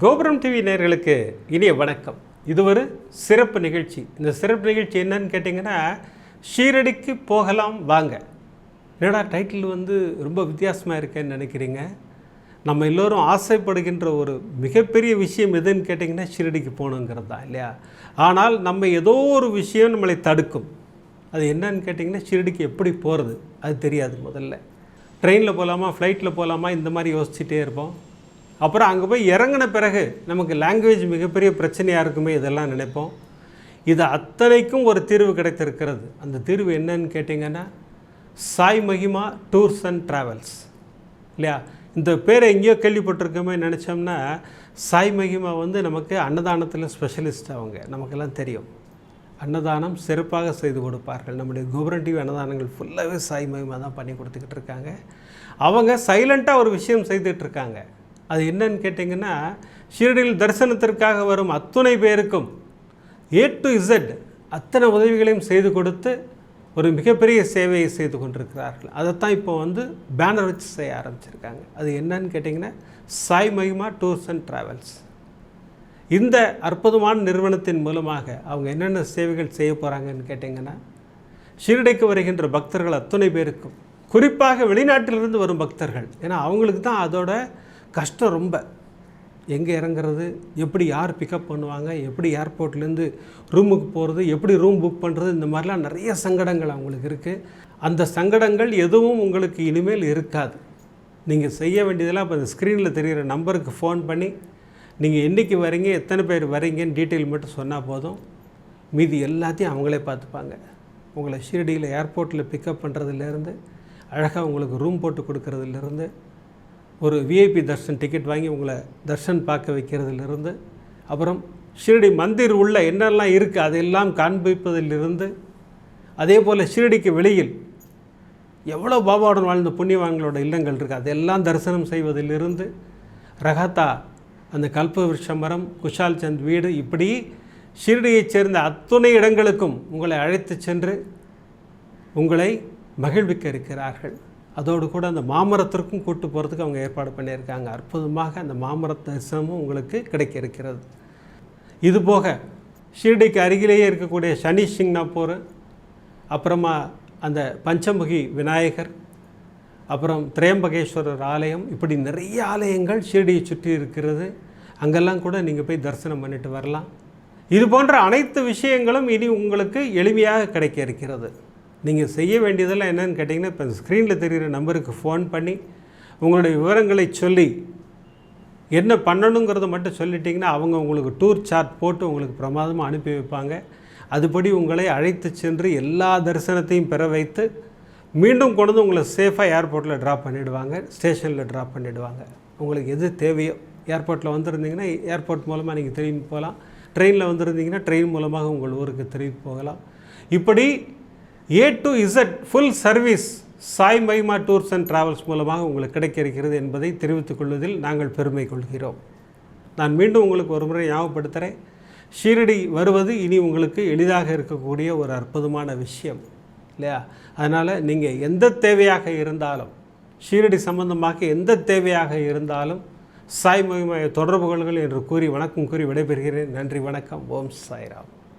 கோபுரம் டிவி நேர்களுக்கு இனிய வணக்கம். இது ஒரு சிறப்பு நிகழ்ச்சி. இந்த சிறப்பு நிகழ்ச்சி என்னன்னு கேட்டிங்கன்னா ஷீரடிக்கு போகலாம் வாங்க. என்னடா டைட்டில் வந்து ரொம்ப வித்தியாசமாக இருக்கேன்னு நினைக்கிறீங்க? நம்ம எல்லோரும் ஆசைப்படுகின்ற ஒரு மிகப்பெரிய விஷயம் எதுன்னு கேட்டிங்கன்னா ஷீரடிக்கு போகணுங்கிறது தான் இல்லையா? ஆனால் நம்ம ஏதோ ஒரு விஷயம் நம்மளை தடுக்கும். அது என்னன்னு கேட்டிங்கன்னா ஷீரடிக்கு எப்படி போகிறது அது தெரியாது முதல்ல. ட்ரெயினில் போகலாமா ஃப்ளைட்டில் போகலாமா இந்த மாதிரி யோசிச்சுட்டே இருப்போம். அப்புறம் அங்கே போய் இறங்கின பிறகு நமக்கு லாங்குவேஜ் மிகப்பெரிய பிரச்சனையாக இருக்குமே இதெல்லாம் நினைப்போம். இது அத்தனைக்கும் ஒரு தீர்வு கிடைத்திருக்கிறது. அந்த தீர்வு என்னன்னு கேட்டிங்கன்னா சாய் மகிமா டூர்ஸ் அண்ட் ட்ராவல்ஸ். இல்லையா? இந்த பேரை எங்கேயோ கேள்விப்பட்டிருக்கோமே நினச்சோம்னா சாய் மகிமா வந்து நமக்கு அன்னதானத்தில் ஸ்பெஷலிஸ்ட் அவங்க. நமக்கெல்லாம் தெரியும். அன்னதானம் சிறப்பாக செய்து கொடுப்பார்கள். நம்முடைய கோபுரம் டிவி அன்னதானங்கள் ஃபுல்லாகவே சாய் மகிமா தான் பண்ணி கொடுத்துக்கிட்டு இருக்காங்க. அவங்க சைலண்ட்டாக ஒரு விஷயம் செய்துகிட்ருக்காங்க அது என்னன்னு கேட்டிங்கன்னா ஷீரடியில் தரிசனத்திற்காக வரும் அத்துணை பேருக்கும் ஏ டு இசட் அத்தனை உதவிகளையும் செய்து கொடுத்து ஒரு மிகப்பெரிய சேவையை செய்து கொண்டிருக்கிறார்கள். அதைத்தான் இப்போ வந்து பேனர் வச்சு செய்ய ஆரம்பிச்சிருக்காங்க. அது என்னன்னு கேட்டிங்கன்னா சாய் மகிமா டூர்ஸ் அண்ட் ட்ராவல்ஸ். இந்த அற்புதமான நிறுவனத்தின் மூலமாக அவங்க என்னென்ன சேவைகள் செய்ய போகிறாங்கன்னு கேட்டிங்கன்னா ஷீரடிக்கு வருகின்ற பக்தர்கள் அத்துணை பேருக்கும் குறிப்பாக வெளிநாட்டிலிருந்து வரும் பக்தர்கள். ஏன்னா அவங்களுக்கு தான் அதோட கஷ்டம் ரொம்ப. எங்கே இறங்குறது? எப்படி யார் பிக்கப் பண்ணுவாங்க? எப்படி ஏர்போர்ட்லேருந்து ரூமுக்கு போகிறது எப்படி ரூம் புக் பண்ணுறது இந்த மாதிரிலாம் நிறைய சங்கடங்கள் அவங்களுக்கு இருக்குது அந்த சங்கடங்கள் எதுவும் உங்களுக்கு இனிமேல் இருக்காது. நீங்கள் செய்ய வேண்டியதெல்லாம் இப்போ இந்த ஸ்க்ரீனில் தெரிகிற நம்பருக்கு ஃபோன் பண்ணி நீங்கள் என்றைக்கு வரீங்க எத்தனை பேர் வரீங்கன்னு டீட்டெயில் மட்டும் சொன்னால் போதும். மீதி எல்லாத்தையும் அவங்களே பார்த்துப்பாங்க. உங்களை ஷீரடியில் ஏர்போர்ட்டில் பிக்கப் பண்ணுறதுலேருந்து அழகாக உங்களுக்கு ரூம் போட்டு கொடுக்கறதுலேருந்து ஒரு விஐபி தர்ஷன் டிக்கெட் வாங்கி உங்களை தர்ஷன் பார்க்க வைக்கிறதுலேருந்து அப்புறம் ஷிரடி மந்திர் உள்ள என்னெல்லாம் இருக்குது அதையெல்லாம் காண்பிப்பதிலிருந்து அதே போல் ஷிரடிக்கு வெளியில் எவ்வளோ பாபாவுடன் வாழ்ந்த புண்ணியவான்களோட இல்லங்கள் இருக்குது அதெல்லாம் தரிசனம் செய்வதிலிருந்து ரகத்தா அந்த கல்பவருஷ மரம் குஷால் சந்த் வீடு இப்படி ஷிரடியைச் சேர்ந்த அத்துணை இடங்களுக்கும் உங்களை அழைத்து சென்று உங்களை மகிழ்விக்க இருக்கிறார்கள். அதோடு கூட அந்த மாமரத்திற்கும் கூட்டு போகிறதுக்கு அவங்க ஏற்பாடு பண்ணியிருக்காங்க. அற்புதமாக அந்த மாமர தரிசனமும் உங்களுக்கு கிடைக்க இருக்கிறது இதுபோக ஷீர்டிக்கு அருகிலேயே இருக்கக்கூடிய சனி சிங்னாப்பூர் அப்புறமா அந்த பஞ்சமுகி விநாயகர் அப்புறம் திரையம்பகேஸ்வரர் ஆலயம் இப்படி நிறைய ஆலயங்கள் ஷீர்டியை சுற்றி இருக்கிறது. அங்கெல்லாம் கூட நீங்கள் போய் தரிசனம் பண்ணிட்டு வரலாம். இது போன்ற அனைத்து விஷயங்களும் இனி உங்களுக்கு எளிமையாக கிடைக்க இருக்கிறது. நீங்கள் செய்ய வேண்டியதெல்லாம் என்னென்னு கேட்டிங்கன்னா இப்போ ஸ்க்ரீனில் தெரிகிற நம்பருக்கு ஃபோன் பண்ணி உங்களுடைய விவரங்களை சொல்லி என்ன பண்ணணுங்கிறத மட்டும் சொல்லிட்டிங்கன்னா அவங்க உங்களுக்கு டூர் சார்ட் போட்டு உங்களுக்கு பிரமாதமாக அனுப்பி வைப்பாங்க. அதுபடி உங்களை அழைத்து சென்று எல்லா தரிசனத்தையும் பெற வைத்து மீண்டும் கொண்டு வந்து உங்களை சேஃபாக ஏர்போர்ட்டில் ட்ராப் பண்ணிவிடுவாங்க ஸ்டேஷனில் ட்ராப் பண்ணிவிடுவாங்க உங்களுக்கு எது தேவையோ ஏர்போர்ட்டில் வந்திருந்தீங்கன்னா ஏர்போர்ட் மூலமாக நீங்கள் திரும்பி போகலாம். ட்ரெயினில் வந்திருந்தீங்கன்னா ட்ரெயின் மூலமாக உங்கள் ஊருக்கு திரும்பி போகலாம். இப்படி A to Z full service Sai Maima tours and travels மூலமாக உங்களுக்கு கிடைக்க இருக்கிறது என்பதை தெரிவித்துக் கொள்வதில் நாங்கள் பெருமை கொள்கிறோம். நான் மீண்டும் உங்களுக்கு ஒரு முறை ஞாபகப்படுத்துகிறேன் ஷீரடி வருவது இனி உங்களுக்கு எளிதாக இருக்கக்கூடிய ஒரு அற்புதமான விஷயம் இல்லையா? அதனால் நீங்கள் எந்த தேவையாக இருந்தாலும் ஷீரடி சம்பந்தமாக எந்த தேவையாக இருந்தாலும் சாய் மகிமையை தொடர்பு கொள்ளுங்கள் என்று கூறி வணக்கம் கூறி விடைபெறுகிறேன். நன்றி வணக்கம். ஓம் சாய்ராம்.